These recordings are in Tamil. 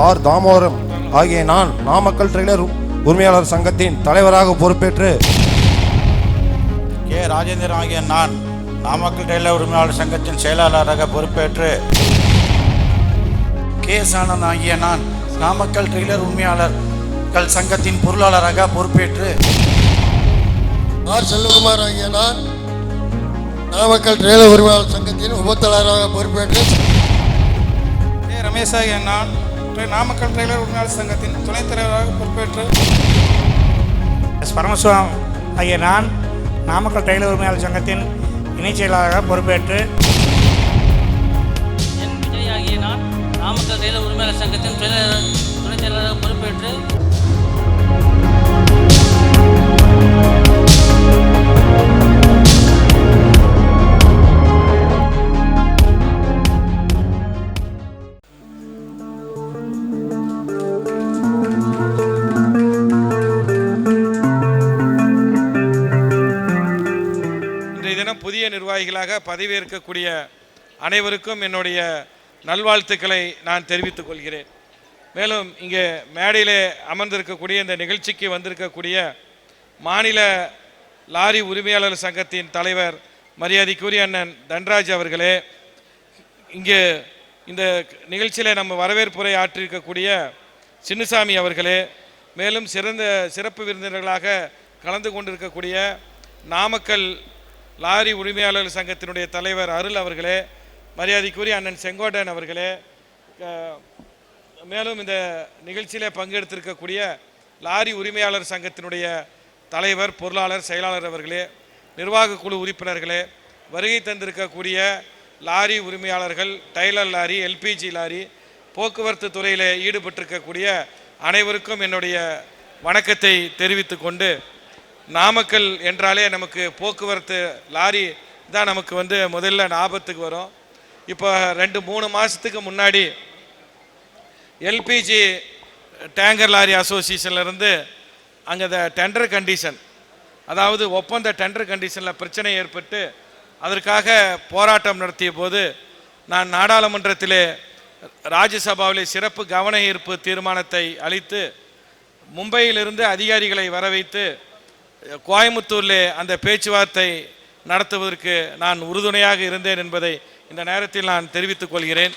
ஆர் தாமோதரம் ஆகிய நான் நாமக்கல் ட்ரெய்லர் உரிமையாளர் சங்கத்தின் தலைவராக பொறுப்பேற்று கே. ராஜேந்திரன் ஆகிய நான் நாமக்கல் டெய்லர் உரிமையாளர் சங்கத்தின் செயலாளராக பொறுப்பேற்று கே. சானந்த் ஆகிய நான் நாமக்கல் டெய்லர் உரிமையாளர்கள் சங்கத்தின் பொருளாளராக பொறுப்பேற்று ஆர். செல்வகுமார் ஆகிய நான் நாமக்கல் ட்ரெயிலர் உரிமையாளர் சங்கத்தின் உபத்தலைவராக பொறுப்பேற்று ஏ ரமேஷ் ஆகிய நான் ட்ரெ- நாமக்கல் ட்ரெய்லர் உரிமையாளர் சங்கத்தின் துணைத் தலைவராக பொறுப்பேற்று எஸ். பரமசிவம் ஆகிய நான் நாமக்கல் டெய்லர் உரிமையாளர் சங்கத்தின் இணைச் செயலாளராக பொறுப்பேற்று என் விஜய் ஆகிய நான் நாமக்கல் ரயில் உரிமையாளர் சங்கத்தின் துணை- துணைத் செயலாளராக பொறுப்பேற்று தினம் புதிய நிர்வாகிகளாக பதவியேற்கக்கூடிய அனைவருக்கும் என்னுடைய நல்வாழ்த்துக்களை நான் தெரிவித்துக் கொள்கிறேன். மேலும் இங்கே மேடையிலே அமர்ந்திருக்கக்கூடிய இந்த நிகழ்ச்சிக்கு வந்திருக்கக்கூடிய மாநில லாரி உரிமையாளர் சங்கத்தின் தலைவர் மரியாதைக்குரிய அண்ணன் தன்ராஜ் அவர்களே இங்கே இந்த நிகழ்ச்சியில் நம்ம வரவேற்புரை ஆற்றிருக்கக்கூடிய சின்னசாமி அவர்களே மேலும் சிறந்த சிறப்பு விருந்தினர்களாக கலந்து கொண்டிருக்கக்கூடிய நாமக்கல் லாரி உரிமையாளர் சங்கத்தினுடைய தலைவர் அருள் அவர்களே மரியாதைக்குரிய அண்ணன் செங்கோட்டன் அவர்களே மேலும் இந்த நிகழ்ச்சியில் பங்கெடுத்திருக்கக்கூடிய லாரி உரிமையாளர் சங்கத்தினுடைய தலைவர் பொருளாளர் செயலாளர் அவர்களே நிர்வாக குழு உறுப்பினர்களே வருகை தந்திருக்கக்கூடிய லாரி உரிமையாளர்கள் டைலர் லாரி எல்பிஜி லாரி போக்குவரத்து துறையில் ஈடுபட்டிருக்கக்கூடிய அனைவருக்கும் என்னுடைய வணக்கத்தை தெரிவித்து கொண்டு நாமக்கல் என்றாலே நமக்கு போக்குவரத்து லாரி தான் நமக்கு வந்து முதல்ல ஞாபகத்துக்கு வரும். இப்போ ரெண்டு மூணு மாதத்துக்கு முன்னாடி எல்பிஜி டேங்கர் லாரி அசோசியேஷன்லேருந்து அங்கே த டெண்டர் கண்டிஷன் அதாவது ஒப்பந்த டெண்டர் கண்டிஷனில் பிரச்சனை ஏற்பட்டு அதற்காக போராட்டம் நடத்திய போது நான் நாடாளுமன்றத்திலே ராஜ்யசபாவிலே சிறப்பு கவன ஈர்ப்பு தீர்மானத்தை அளித்து மும்பையிலிருந்து அதிகாரிகளை வர வைத்து கோயம்புத்தூரில் அந்த பேச்சுவார்த்தை நடத்துவதற்கு நான் உறுதுணையாக இருந்தேன் என்பதை இந்த நேரத்தில் நான் தெரிவித்துக் கொள்கிறேன்.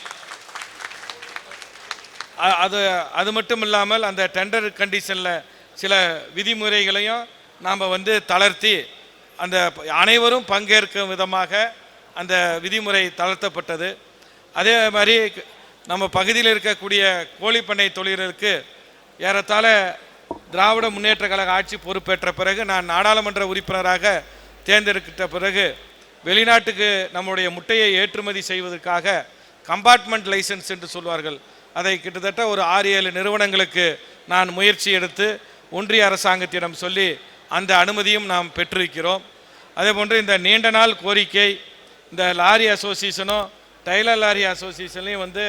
அது அது மட்டும் இல்லாமல் அந்த டெண்டர் கண்டிஷனில் சில விதிமுறைகளையும் நாம் வந்து தளர்த்தி அந்த அனைவரும் பங்கேற்கும் விதமாக அந்த விதிமுறை தளர்த்தப்பட்டது. அதே மாதிரி நம்ம பகுதியில் இருக்கக்கூடிய கோழிப்பண்ணை தொழில்களுக்கு ஏறத்தாழ திராவிட முன்னேற்ற கழக ஆட்சி பொறுப்பேற்ற பிறகு நான் நாடாளுமன்ற உறுப்பினராக தேர்ந்தெடுக்கிட்ட பிறகு வெளிநாட்டுக்கு நம்முடைய முட்டையை ஏற்றுமதி செய்வதற்காக கம்பார்ட்மெண்ட் லைசன்ஸ் என்று சொல்வார்கள். அதை கிட்டத்தட்ட ஒரு ஆறு ஏழு நிறுவனங்களுக்கு நான் முயற்சி எடுத்து ஒன்றிய அரசாங்கத்திடம் சொல்லி அந்த அனுமதியும் நாம் பெற்றிருக்கிறோம். அதே போன்று இந்த நீண்ட நாள் கோரிக்கை இந்த லாரி அசோசியேஷனும் டைலர் லாரி அசோசியேஷன்லையும் வந்து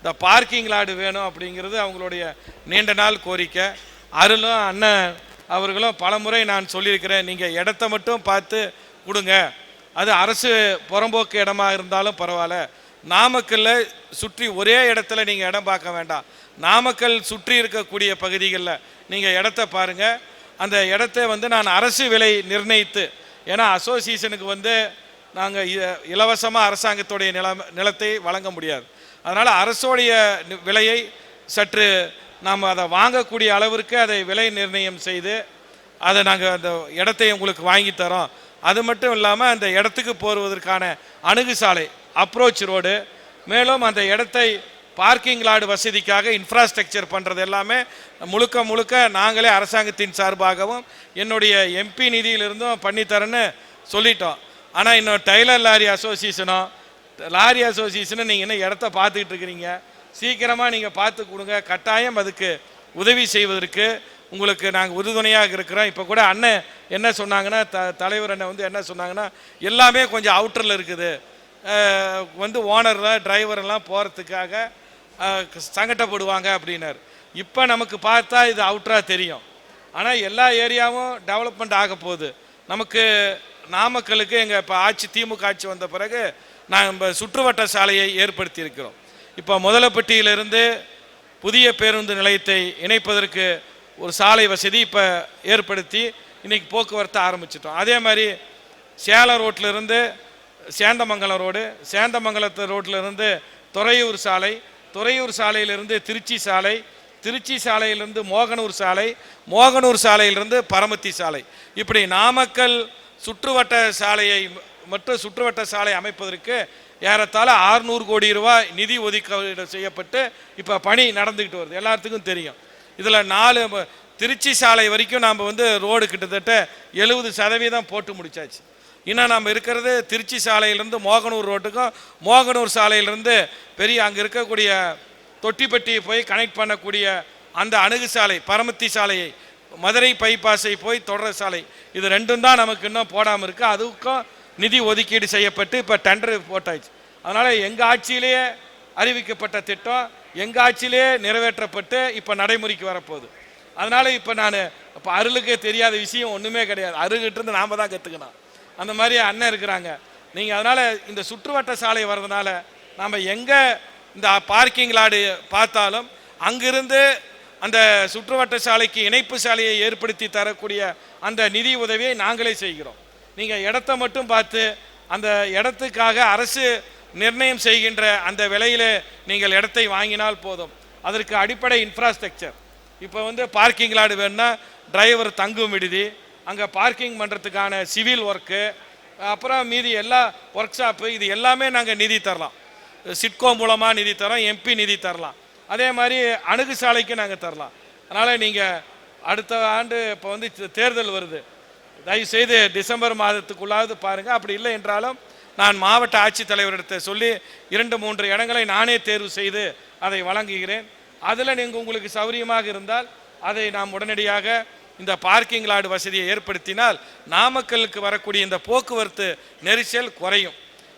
இந்த பார்க்கிங் லாடு வேணும் அப்படிங்கிறது அவங்களுடைய நீண்ட நாள் கோரிக்கை. அருளும் அண்ணன் அவர்களும் பலமுறை நான் சொல்லியிருக்கிறேன். நீங்கள் இடத்த மட்டும் பார்த்து கொடுங்க. அது அரசு புறம்போக்கு இடமா இருந்தாலும் பரவாயில்ல. நாமக்கல்ல சுற்றி ஒரே இடத்துல நீங்கள் இடம் பார்க்க வேண்டாம். நாமக்கல் சுற்றி இருக்கக்கூடிய பகுதிகளில் நீங்கள் இடத்த பாருங்கள் அந்த இடத்த வந்து நான் அரசு விலை நிர்ணயித்து ஏன்னா அசோசியேஷனுக்கு வந்து நாங்கள் இலவசமாக அரசாங்கத்துடைய நிலம் நிலத்தை வழங்க முடியாது. அதனால் அரசோடைய நி- விலையை சற்று நாம் அதை வாங்கக்கூடிய அளவிற்கு அதை விலை நிர்ணயம் செய்து அதை நாங்கள் அந்த இடத்தை உங்களுக்கு வாங்கி தரோம். அது மட்டும் இல்லாமல் அந்த இடத்துக்கு போடுவதற்கான அணுகு சாலை அப்ரோச் ரோடு மேலும் அந்த இடத்தை பார்க்கிங் லாடு வசதிக்காக இன்ஃப்ராஸ்ட்ரக்சர் பண்ணுறது எல்லாமே முழுக்க முழுக்க நாங்களே அரசாங்கத்தின் சார்பாகவும் என்னுடைய எம்பி நிதியிலிருந்தும் பண்ணித்தரேன்னு சொல்லிட்டோம். ஆனால் இன்னும் டைலர் லாரி அசோசியேஷனும் லாரி அசோசியேஷனும் நீங்கள் இன்னும் இடத்த பார்த்துக்கிட்டு இருக்கிறீங்க? சீக்கிரமாக நீங்கள் பார்த்து கொடுங்க. கட்டாயம் அதுக்கு உதவி செய்வதற்கு உங்களுக்கு நாங்கள் உறுதுணையாக இருக்கிறோம். இப்போ கூட அண்ணன் என்ன சொன்னாங்கன்னா த தலைவர் அண்ணன் வந்து என்ன சொன்னாங்கன்னா எல்லாமே கொஞ்சம் அவுட்டரில் இருக்குது. வந்து ஓனர்லாம் டிரைவர் எல்லாம் போகிறதுக்காக சங்கட்டப்படுவாங்க அப்படின்னாரு. இப்போ நமக்கு பார்த்தா இது அவுட்டராக தெரியும். ஆனால் எல்லா ஏரியாவும் டெவலப்மெண்ட் ஆக போகுது. நமக்கு நாமக்கலுக்கு எங்கள் இப்போ ஆட்சி திமுக ஆட்சி வந்த பிறகு நாங்கள் சுற்றுவட்ட சாலையை ஏற்படுத்தி இருக்கிறோம் இப்போ முதலப்பட்டியிலிருந்து புதிய பேருந்து நிலையத்தை இணைப்பதற்கு ஒரு சாலை வசதி இப்போ ஏற்படுத்தி இன்னைக்கு போக்குவரத்தை ஆரம்பிச்சிட்டோம். அதே மாதிரி சேலம் ரோட்டிலிருந்து இருந்து சேந்தமங்கலம் ரோடு சேந்தமங்கலத்து ரோட்டிலிருந்து துறையூர் சாலை துறையூர் சாலையிலிருந்து திருச்சி சாலை திருச்சி சாலையிலிருந்து மோகனூர் சாலை மோகனூர் சாலையிலிருந்து பரமத்தி சாலை. இப்படி நாமக்கல் சுற்றுவட்ட சாலையை ம- மற்றும் சுற்றுவட்ட சாலை அமைப்பதற்கு ஏறத்தாழ 600 கோடி ரூபாய் நிதி ஒதுக்கீடு செய்யப்பட்டு இப்போ பணி நடந்துக்கிட்டு வருது. எல்லாத்துக்கும் தெரியும். இதில் நாலு திருச்சி சாலை வரைக்கும் நாம் வந்து ரோடு கிட்டத்தட்ட எழுபது சதவீதம் போட்டு முடிச்சாச்சு. இன்னும் நம்ம இருக்கிறது திருச்சி சாலையிலேருந்து மோகனூர் ரோட்டுக்கும் மோகனூர் சாலையிலேருந்து பெரிய அங்கே இருக்கக்கூடிய தொட்டிப்பட்டி போய் கனெக்ட் பண்ணக்கூடிய அந்த அணுகு சாலை பரமத்தி சாலையை மதுரை பைபாஸை போய் தொடர சாலை. இது ரெண்டும் தான் நமக்கு இன்னும் போடாமல் இருக்குது அதுக்கும் நிதி ஒதுக்கீடு செய்யப்பட்டு இப்போ டெண்டர் போட்டாச்சு. அதனால் எங்கள் ஆட்சியிலேயே அறிவிக்கப்பட்ட திட்டம் எங்கள் ஆட்சியிலேயே நிறைவேற்றப்பட்டு இப்போ நடைமுறைக்கு வரப்போகுது. அதனால் இப்போ நான் இப்போ அருளுக்கே தெரியாத விஷயம் ஒன்றுமே கிடையாது. அருகிட்டிருந்து நாம் தான் கற்றுக்கணும் அந்த மாதிரி அண்ணன் இருக்கிறாங்க. நீங்கள் அதனால் இந்த சுற்றுவட்ட சாலை வர்றதுனால நாம் எங்கே இந்த பார்க்கிங் லாடு பார்த்தாலும் அங்கிருந்து அந்த சுற்றுவட்ட சாலைக்கு இணைப்பு சாலையை ஏற்படுத்தி தரக்கூடிய அந்த நிதி உதவியை நாங்களே செய்கிறோம். நீங்கள் இடத்த மட்டும் பார்த்து அந்த இடத்துக்காக அரசு நிர்ணயம் செய்கின்ற அந்த விலையில் நீங்கள் இடத்தை வாங்கினால் போதும். அதற்கு அடிப்படை இன்ஃப்ராஸ்ட்ரக்சர் இப்போ வந்து பார்க்கிங் லாடு வேணும்னா டிரைவர் தங்கும் விடுதி அங்கே பார்க்கிங் பண்ணுறதுக்கான சிவில் ஒர்க்கு அப்புறம் மீதி எல்லா ஒர்க் ஷாப்பு இது எல்லாமே நாங்கள் நிதி தரலாம். சிட்கோ மூலமாக நிதி தரோம் எம்பி நிதி தரலாம். அதே மாதிரி அணுகு சாலைக்கு நாங்கள் தரலாம். அதனால் நீங்கள் அடுத்த ஆண்டு இப்போ வந்து தேர்தல் வருது. தயவு செய்து டிசம்பர் மாதத்துக்குள்ளாவது பாருங்கள் அப்படி இல்லை என்றாலும் நான் மாவட்ட ஆட்சித்தலைவரிடத்தை சொல்லி இரண்டு மூன்று இடங்களை நானே தேர்வு செய்து அதை வழங்குகிறேன். அதில் நீங்கள் உங்களுக்கு சௌரியமாக இருந்தால் அதை நாம் உடனடியாக இந்த பார்க்கிங் லாடு வசதியை ஏற்படுத்தினால் நாமக்கலுக்கு வரக்கூடிய இந்த போக்குவரத்து நெரிசல் குறையும்.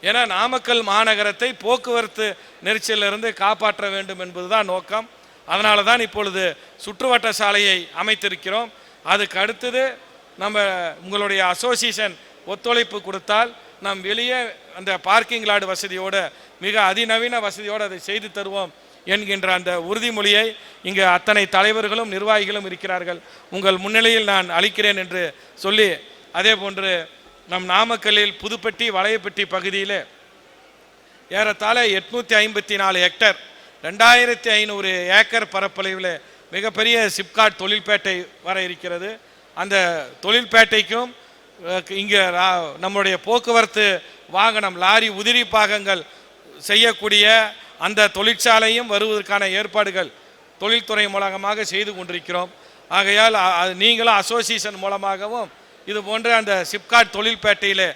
ஏன்னா நாமக்கல் மாநகரத்தை போக்குவரத்து நெரிசலிலிருந்து காப்பாற்ற வேண்டும் என்பதுதான் நோக்கம். அதனால தான் இப்பொழுது சுற்றுவட்ட சாலையை அமைத்திருக்கிறோம். அதுக்கு அடுத்தது நம்ம உங்களுடைய அசோசியேஷன் ஒத்துழைப்பு கொடுத்தால் நாம் வெளியே அந்த பார்க்கிங் லாடு வசதியோடு மிக அதிநவீன வசதியோடு அதை செய்து தருவோம் என்கின்ற அந்த உறுதிமொழியை இங்கு அத்தனை தலைவர்களும் நிர்வாகிகளும் இருக்கிறார்கள். உங்கள் முன்னிலையில் நான் அளிக்கிறேன் என்று சொல்லி அதே போன்று நம் நாமக்கல்லில் புதுப்பட்டி வளையப்பட்டி பகுதியில் ஏறத்தாழ எட்நூற்றி ஐம்பத்தி நாலு ஹெக்டர் ரெண்டாயிரத்தி ஐநூறு ஏக்கர் பரப்பளவில் மிகப்பெரிய சிப்காட் தொழில்பேட்டை வர இருக்கிறது. அந்த தொழில்பேட்டைக்கும் இங்கே ரா- நம்முடைய போக்குவரத்து வாகனம் லாரி உதிரி பாகங்கள் செய்யக்கூடிய அந்த தொழிற்சாலையும் வருவதற்கான ஏற்பாடுகள் தொழில்துறை மூலமாக செய்து கொண்டிருக்கிறோம். ஆகையால் அது நீங்களும் அசோசியேஷன் மூலமாகவும் இது போன்ற அந்த சிப்காட் தொழில்பேட்டையில்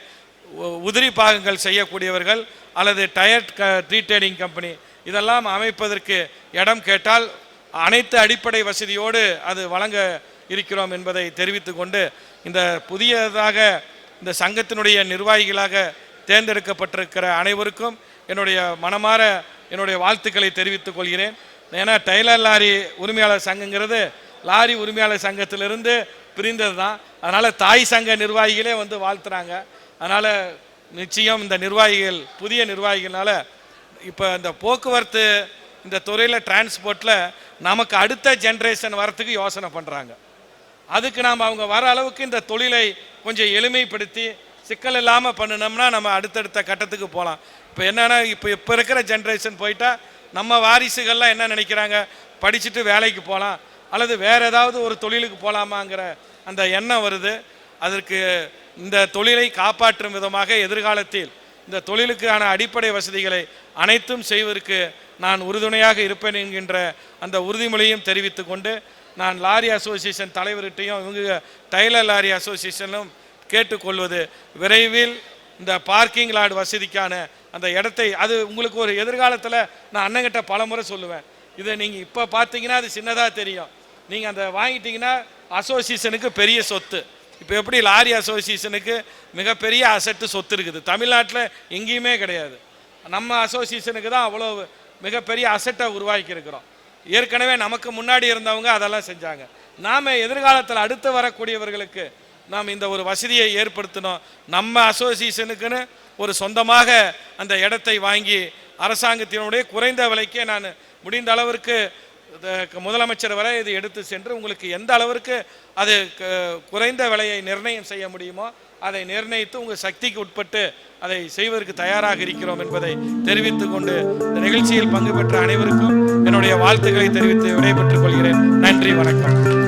உதிரி பாகங்கள் செய்யக்கூடியவர்கள் அல்லது டயர் க ட்ரீட்டேடிங் கம்பெனி இதெல்லாம் அமைப்பதற்கு இடம் கேட்டால் அனைத்து அடிப்படை வசதியோடு அது வழங்க இருக்கிறோம் என்பதை தெரிவித்துக்கொண்டு இந்த புதியதாக இந்த சங்கத்தினுடைய நிர்வாகிகளாக தேர்ந்தெடுக்கப்பட்டிருக்கிற அனைவருக்கும் என்னுடைய மனமாற என்னுடைய வாழ்த்துக்களை தெரிவித்துக் கொள்கிறேன். ஏன்னா டெய்லர் லாரி உரிமையாளர் சங்கங்கிறது லாரி உரிமையாளர் சங்கத்திலிருந்து பிரிந்தது தான். அதனால் தாய் சங்க நிர்வாகிகளே வந்து வாழ்த்துறாங்க. அதனால் நிச்சயம் இந்த நிர்வாகிகள் புதிய நிர்வாகிகள்னால இப்போ இந்த போக்குவரத்து இந்த துறையில் டிரான்ஸ்போர்ட்டில் நமக்கு அடுத்த ஜென்ரேஷன் வரத்துக்கு யோசனை பண்ணுறாங்க அதுக்கு நாம் அவங்க வர அளவுக்கு இந்த தொழிலை கொஞ்சம் எளிமைப்படுத்தி சிக்கல் இல்லாமல் பண்ணினோம்னா நம்ம அடுத்தடுத்த கட்டத்துக்கு போகலாம் இப்போ என்னன்னா இப்போ இப்போ இருக்கிற ஜென்ரேஷன் போயிட்டால் நம்ம வாரிசுகள்லாம் என்ன நினைக்கிறாங்க? படிச்சுட்டு வேலைக்கு போகலாம் அல்லது வேறு ஏதாவது ஒரு தொழிலுக்கு போகலாமாங்கிற அந்த எண்ணம் வருது. அதற்கு இந்த தொழிலை காப்பாற்றும் விதமாக எதிர்காலத்தில் இந்த தொழிலுக்கான அடிப்படை வசதிகளை அனைத்தும் செய்வதற்கு நான் உறுதுணையாக இருப்பேன் என்கின்ற அந்த உறுதிமொழியும் தெரிவித்து கொண்டு நான் லாரி அசோசியேஷன் தலைவர்கிட்டையும் இவங்க டைலர் லாரி அசோசியேஷனும் கேட்டுக்கொள்வது விரைவில் இந்த பார்க்கிங் லாட் வசதிக்கான அந்த இடத்தை அது உங்களுக்கு ஒரு எதிர்காலத்தில் நான் அண்ணங்கிட்ட பல முறை சொல்லுவேன். இதை நீங்கள் இப்போ பார்த்தீங்கன்னா அது சின்னதாக தெரியும். நீங்கள் அந்த வாங்கிட்டீங்கன்னா அசோசியேஷனுக்கு பெரிய சொத்து. இப்போ எப்படி லாரி அசோசியேஷனுக்கு மிகப்பெரிய அசட்டு சொத்து இருக்குது. தமிழ்நாட்டில் எங்கேயுமே கிடையாது. நம்ம அசோசியேஷனுக்கு தான் அவ்வளோ மிகப்பெரிய அசட்டை உருவாக்கியிருக்கிறோம். ஏற்கனவே நமக்கு முன்னாடி இருந்தவங்க அதெல்லாம் செஞ்சாங்க. நாம் எதிர்காலத்தில் அடுத்து வரக்கூடியவர்களுக்கு நாம் இந்த ஒரு வசதியை ஏற்படுத்தணும். நம்ம அசோசியேஷனுக்குன்னு ஒரு சொந்தமாக அந்த இடத்தை வாங்கி அரசாங்கத்தினுடைய குறைந்த விலைக்கே நான் முடிந்த அளவிற்கு முதலமைச்சர் வரை இது எடுத்து சென்று உங்களுக்கு எந்த அளவிற்கு அது க- குறைந்த விலையை நிர்ணயம் செய்ய முடியுமோ அதை நிர்ணயித்து உங்கள் சக்திக்கு உட்பட்டு அதை செய்வதற்கு தயாராக இருக்கிறோம் என்பதை தெரிவித்துக் கொண்டு இந்த நிகழ்ச்சியில் பங்கு பெற்ற அனைவருக்கும் என்னுடைய வாழ்த்துக்களை தெரிவித்து விடைபெற்றுக் கொள்கிறேன். நன்றி வணக்கம்.